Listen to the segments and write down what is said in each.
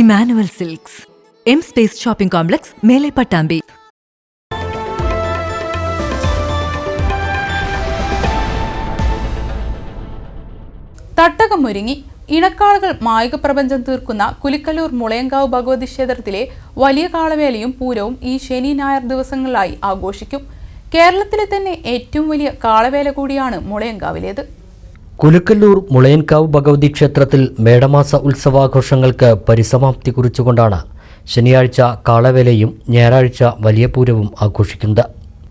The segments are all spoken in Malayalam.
Emmanuel silks. M space shopping complex മേലെ പട്ടാമ്പി. തട്ടകം ഒരുങ്ങി ഇണക്കാളുകൾ മായിക പ്രപഞ്ചം തീർക്കുന്ന കുലിക്കലൂർ മുളയങ്കാവ് ഭഗവതി ക്ഷേത്രത്തിലെ വലിയ കാളവേലയും പൂരവും ഈ ശനി ഞായർ ദിവസങ്ങളിലായി ആഘോഷിക്കും. കേരളത്തിലെ തന്നെ ഏറ്റവും വലിയ കാളവേല കൂടിയാണ് മുളയങ്കാവിലേത്. കുലുക്കല്ലൂർ മുളയൻകാവ് ഭഗവതി ക്ഷേത്രത്തിൽ മേടമാസ ഉത്സവാഘോഷങ്ങൾക്ക് പരിസമാപ്തി കുറിച്ചുകൊണ്ടാണ് ശനിയാഴ്ച കാളവേലയും ഞായറാഴ്ച വലിയ പൂരവും ആഘോഷിക്കുന്നത്.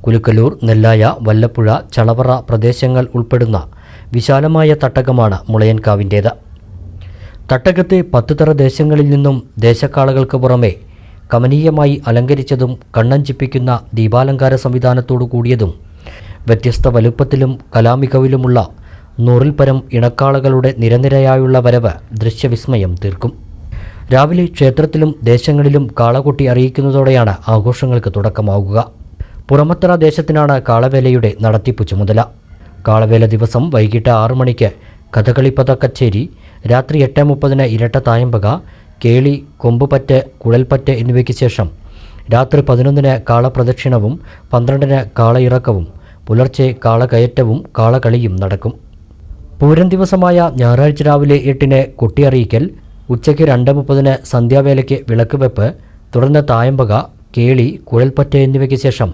കുലുക്കല്ലൂർ നെല്ലായ വല്ലപ്പുഴ ചളവറ പ്രദേശങ്ങൾ ഉൾപ്പെടുന്ന വിശാലമായ തട്ടകമാണ് മുളയൻകാവിന്റേത്. തട്ടകത്തെ പത്തുതറ ദേശങ്ങളിൽ നിന്നും ദേശക്കാളകൾക്ക് പുറമെ കമനീയമായി അലങ്കരിച്ചതും കണ്ണഞ്ചിപ്പിക്കുന്ന ദീപാലങ്കാര സംവിധാനത്തോടു കൂടിയതും വ്യത്യസ്ത വലുപ്പത്തിലും കലാമികവിലുമുള്ള നൂറിൽ പരം ഇണക്കാളകളുടെ നിരനിരയായുള്ള വരവ് ദൃശ്യവിസ്മയം തീർക്കും. രാവിലെ ക്ഷേത്രത്തിലും ദേശങ്ങളിലും കാളകൊട്ടി അറിയിക്കുന്നതോടെയാണ് ആഘോഷങ്ങൾക്ക് തുടക്കമാവുക. പുറമത്തറ ദേശത്തിനാണ് കാളവേലയുടെ നടത്തിപ്പ് ചുമതല. കാളവേല ദിവസം വൈകിട്ട് ആറു മണിക്ക് കഥകളിപ്പത കച്ചേരി രാത്രി എട്ട് മുപ്പതിന് ഇരട്ട തായമ്പക കേളി കൊമ്പുപറ്റ് കുഴൽപ്പറ്റ് എന്നിവയ്ക്ക് ശേഷം രാത്രി പതിനൊന്നിന് കാളപ്രദക്ഷിണവും പന്ത്രണ്ടിന് കാളയിറക്കവും പുലർച്ചെ കാളകയറ്റവും കാളകളിയും നടക്കും. പൂരം ദിവസമായ ഞായറാഴ്ച രാവിലെ എട്ടിന് കുട്ടിയറിയിക്കൽ ഉച്ചയ്ക്ക് രണ്ട് മുപ്പതിന് സന്ധ്യാവേലയ്ക്ക് വിളക്ക് വെപ്പ് തുടർന്ന് തായമ്പക കേളി കുഴൽപ്പറ്റ എന്നിവയ്ക്ക് ശേഷം.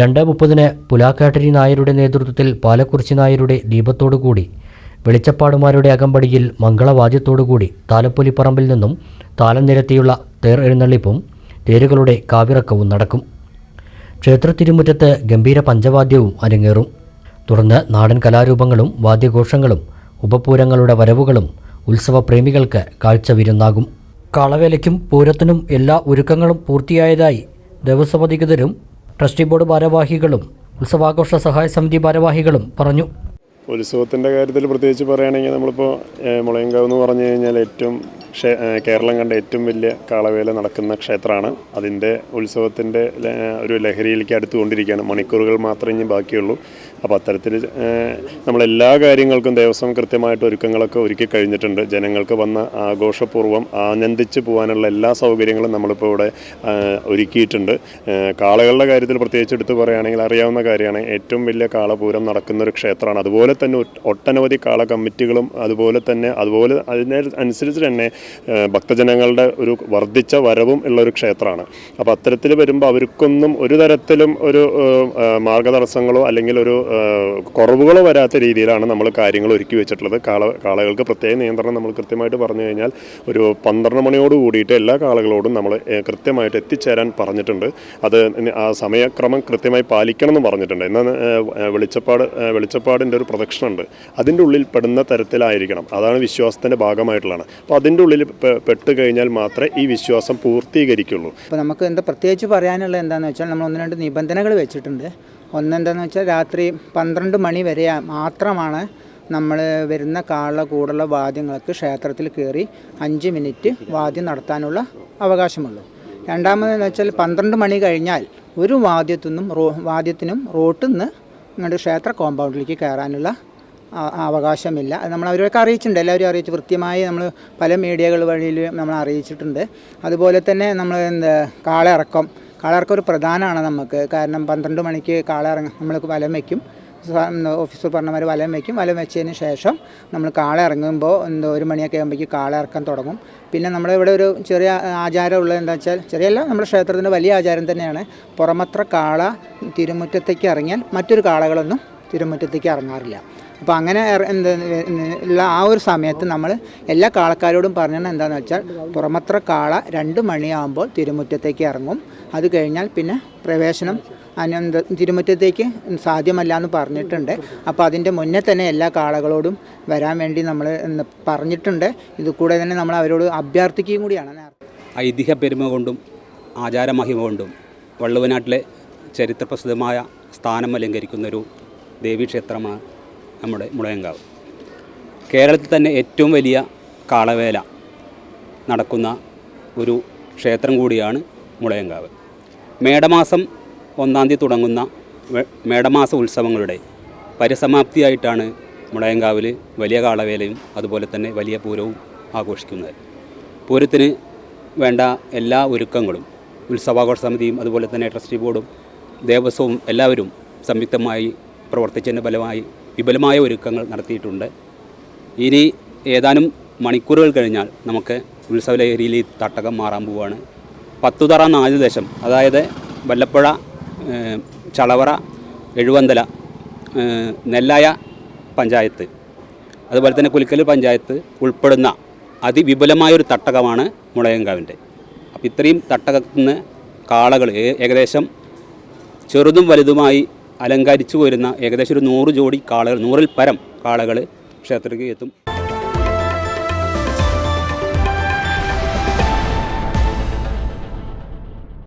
രണ്ട് മുപ്പതിന് പുലാക്കാട്ടരി നായരുടെ നേതൃത്വത്തിൽ പാലക്കുറിച്ചി നായരുടെ ദീപത്തോടുകൂടി വെളിച്ചപ്പാടുമാരുടെ അകമ്പടിയിൽ മംഗളവാദ്യത്തോടുകൂടി താലപ്പൊലിപ്പറമ്പിൽ നിന്നും താലം നിരത്തിയുള്ള തേർ എഴുന്നള്ളിപ്പും തേരുകളുടെ കാവിറക്കവും നടക്കും. ക്ഷേത്ര തിരുമുറ്റത്ത് ഗംഭീര പഞ്ചവാദ്യവും അരങ്ങേറും. തുടർന്ന് നാടൻ കലാരൂപങ്ങളും വാദ്യഘോഷങ്ങളും ഉപപൂരങ്ങളുടെ വരവുകളും ഉത്സവപ്രേമികൾക്ക് കാഴ്ച വിരുന്നാകും. കാളവേലയ്ക്കും പൂരത്തിനും എല്ലാ ഒരുക്കങ്ങളും പൂർത്തിയായതായി ദേവസ്വധികൃതരും ട്രസ്റ്റി ബോർഡ് ഭാരവാഹികളും ഉത്സവാഘോഷ സഹായ സമിതി ഭാരവാഹികളും പറഞ്ഞു. ഉത്സവത്തിന്റെ കാര്യത്തിൽ പ്രത്യേകിച്ച് പറയുകയാണെങ്കിൽ നമ്മളിപ്പോൾ മുളയങ്കാവ് എന്ന് പറഞ്ഞു കഴിഞ്ഞാൽ ഏറ്റവും കേരളം കണ്ട ഏറ്റവും വലിയ കാളവേല നടക്കുന്ന ക്ഷേത്രമാണ്. അതിന്റെ ഉത്സവത്തിന്റെ ഒരു ലഹരിയിലേക്ക് അടുത്തുകൊണ്ടിരിക്കുകയാണ്. മണിക്കൂറുകൾ മാത്രമേ ഇനി ബാക്കിയുള്ളൂ. അപ്പോൾ അത്തരത്തിൽ നമ്മളെല്ലാ കാര്യങ്ങൾക്കും ദേവസ്വം കൃത്യമായിട്ട് ഒരുക്കങ്ങളൊക്കെ ഒരുക്കി കഴിഞ്ഞിട്ടുണ്ട്. ജനങ്ങൾക്ക് വന്ന ആഘോഷപൂർവം ആനന്ദിച്ച് പോകാനുള്ള എല്ലാ സൗകര്യങ്ങളും നമ്മളിപ്പോൾ ഇവിടെ ഒരുക്കിയിട്ടുണ്ട്. കാളകളുടെ കാര്യത്തിൽ പ്രത്യേകിച്ച് എടുത്ത് പറയുകയാണെങ്കിൽ അറിയാവുന്ന കാര്യമാണ്. ഏറ്റവും വലിയ കാളപൂരം നടക്കുന്ന ഒരു ക്ഷേത്രമാണ്. അതുപോലെ തന്നെ ഒട്ട്- ഒട്ടനവധി കാള കമ്മിറ്റികളും അതുപോലെ തന്നെ അതുപോലെ അതിനനുസരിച്ച് തന്നെ ഭക്തജനങ്ങളുടെ ഒരു വർദ്ധിച്ച വരവും ഉള്ള ഒരു ക്ഷേത്രമാണ്. അപ്പോൾ അത്തരത്തിൽ വരുമ്പോൾ അവർക്കൊന്നും ഒരു തരത്തിലും ഒരു മാർഗതടസ്സങ്ങളോ അല്ലെങ്കിൽ ഒരു കുറവുകളോ വരാത്ത രീതിയിലാണ് നമ്മൾ കാര്യങ്ങൾ ഒരുക്കി വെച്ചിട്ടുള്ളത്. കാള കാളകൾക്ക് പ്രത്യേക നിയന്ത്രണം നമ്മൾ കൃത്യമായിട്ട് പറഞ്ഞു കഴിഞ്ഞാൽ ഒരു പന്ത്രണ്ട് മണിയോട് കൂടിയിട്ട് എല്ലാ കാളകളോടും നമ്മൾ കൃത്യമായിട്ട് എത്തിച്ചേരാൻ പറഞ്ഞിട്ടുണ്ട്. അത് ആ സമയക്രമം കൃത്യമായി പാലിക്കണം എന്ന് പറഞ്ഞിട്ടുണ്ട് എന്നാൽ വെളിച്ചപ്പാട് വെളിച്ചപ്പാടിന്റെ ഒരു പ്രദക്ഷിണമുണ്ട്. അതിന്റെ ഉള്ളിൽ പെടുന്ന തരത്തിലായിരിക്കണം. അതാണ് വിശ്വാസത്തിന്റെ ഭാഗമായിട്ടുള്ളതാണ്. അപ്പോൾ അതിന്റെ ഉള്ളിൽ പെട്ട് കഴിഞ്ഞാൽ മാത്രമേ ഈ വിശ്വാസം പൂർത്തീകരിക്കുള്ളൂ. അപ്പോൾ നമുക്ക് എന്താ പ്രത്യേകിച്ച് പറയാനുള്ളത് എന്താണെന്ന് വെച്ചാൽ നമ്മൾ ഒന്ന് രണ്ട് നിബന്ധനകൾ വെച്ചിട്ടുണ്ട്. ഒന്നെന്താണെന്ന് വെച്ചാൽ രാത്രി പന്ത്രണ്ട് മണി വരെ മാത്രമാണ് നമ്മൾ വരുന്ന കാള കൂടുള്ള വാദ്യങ്ങൾക്ക് ക്ഷേത്രത്തിൽ കയറി അഞ്ച് മിനിറ്റ് വാദ്യം നടത്താനുള്ള അവകാശമുള്ളൂ. രണ്ടാമതെന്ന് വെച്ചാൽ പന്ത്രണ്ട് മണി കഴിഞ്ഞാൽ ഒരു വാദ്യത്തിനും റോ വാദ്യത്തിനും റോട്ടിൽ നിന്ന് ഇങ്ങോട്ട് ക്ഷേത്ര കോമ്പൗണ്ടിലേക്ക് കയറാനുള്ള അവകാശമില്ല. അത് നമ്മൾ അവരൊക്കെ അറിയിച്ചിട്ടുണ്ട്. എല്ലാവരും അറിയിച്ചു. കൃത്യമായി നമ്മൾ പല മീഡിയകൾ വഴിയിൽ നമ്മൾ അറിയിച്ചിട്ടുണ്ട്. അതുപോലെ തന്നെ നമ്മൾ എന്താ കാളയിറക്കം. കാളയിറക്കം ഒരു പ്രധാനമാണ് നമുക്ക്. കാരണം പന്ത്രണ്ട് മണിക്ക് കാളയിറങ്ങ നമ്മൾ വലം വയ്ക്കും ഓഫീസർ പറഞ്ഞമാർ വലം വയ്ക്കും വലം വെച്ചതിന് ശേഷം നമ്മൾ കാള ഇറങ്ങുമ്പോൾ എന്തോ ഒരു മണിയൊക്കെ ആകുമ്പോഴേക്ക് കാള ഇറക്കാൻ തുടങ്ങും. പിന്നെ നമ്മുടെ ഇവിടെ ഒരു ചെറിയ ആചാരം ഉള്ളത് എന്താ വെച്ചാൽ ചെറിയല്ല നമ്മുടെ ക്ഷേത്രത്തിന്റെ വലിയ ആചാരം തന്നെയാണ്. പുറമത്ര കാള തിരുമുറ്റത്തേക്ക് ഇറങ്ങിയാൽ മറ്റൊരു കാളകളൊന്നും തിരുമുറ്റത്തേക്ക് ഇറങ്ങാറില്ല. അപ്പോൾ അങ്ങനെ എന്ത് ഉള്ള ആ ഒരു സമയത്ത് നമ്മൾ എല്ലാ കാളക്കാരോടും പറഞ്ഞത് എന്താണെന്ന് വെച്ചാൽ പുറമത്ര കാള രണ്ട് മണിയാകുമ്പോൾ തിരുമുറ്റത്തേക്ക് ഇറങ്ങും. അത് കഴിഞ്ഞാൽ പിന്നെ പ്രവേശനം അനന്ത തിരുമുറ്റത്തേക്ക് സാധ്യമല്ല എന്ന് പറഞ്ഞിട്ടുണ്ട്. അപ്പോൾ അതിന്റെ മുന്നേ തന്നെ എല്ലാ കാളകളോടും വരാൻ വേണ്ടി നമ്മൾ പറഞ്ഞിട്ടുണ്ട്. ഇത് കൂടെ തന്നെ നമ്മൾ അവരോട് അഭ്യർത്ഥിക്കുകയും കൂടിയാണ്. ഐതിഹ്യ പെരുമ കൊണ്ടും ആചാരമഹിമ കൊണ്ടും വള്ളുവനാട്ടിലെ ചരിത്രപ്രസിദ്ധമായ സ്ഥാനം അലങ്കരിക്കുന്നൊരു ദേവീക്ഷേത്രമാണ് നമ്മുടെ മുളയങ്കാവ്. കേരളത്തിൽ തന്നെ ഏറ്റവും വലിയ കാളവേല നടക്കുന്ന ഒരു ക്ഷേത്രം കൂടിയാണ് മുളയങ്കാവ്. മേടമാസം ഒന്നാം തീയതി തുടങ്ങുന്ന മേടമാസ ഉത്സവങ്ങളുടെ പരിസമാപ്തിയായിട്ടാണ് മുളയങ്കാവിൽ വലിയ കാളവേലയും അതുപോലെ തന്നെ വലിയ പൂരവും ആഘോഷിക്കുന്നത്. പൂരത്തിന് വേണ്ട എല്ലാ ഒരുക്കങ്ങളും ഉത്സവാഘോഷ സമിതിയും അതുപോലെ തന്നെ ട്രസ്റ്റി ബോർഡും ദേവസ്വവും എല്ലാവരും സംയുക്തമായി പ്രവർത്തിച്ചതിന്റെ ഫലമായി വിപുലമായ ഒരുക്കങ്ങൾ നടത്തിയിട്ടുണ്ട്. ഇനി ഏതാനും മണിക്കൂറുകൾ കഴിഞ്ഞാൽ നമുക്ക് ഉത്സവലഹരിയിൽ ഈ തട്ടകം മാറാൻ പോവുകയാണ് പത്തുതറ നാല് ദേശം അതായത് വല്ലപ്പുഴ ചളവറ എഴുവന്തല നെല്ലായ പഞ്ചായത്ത് അതുപോലെ തന്നെ കുലിക്കൽ പഞ്ചായത്ത് ഉൾപ്പെടുന്ന അതിവിപുലമായൊരു തട്ടകമാണ് മുളയങ്കാവിന്റെ. അപ്പോൾ ഇത്രയും തട്ടകത്തിന് കാളകൾ ഏകദേശം ചെറുതും വലുതുമായി അലങ്കരിച്ചു വരുന്ന ഏകദേശം ഒരു നൂറ് ജോഡി കാളകൾ നൂറിൽ പരം കാളകൾ ക്ഷേത്രത്തിലേക്ക് എത്തും.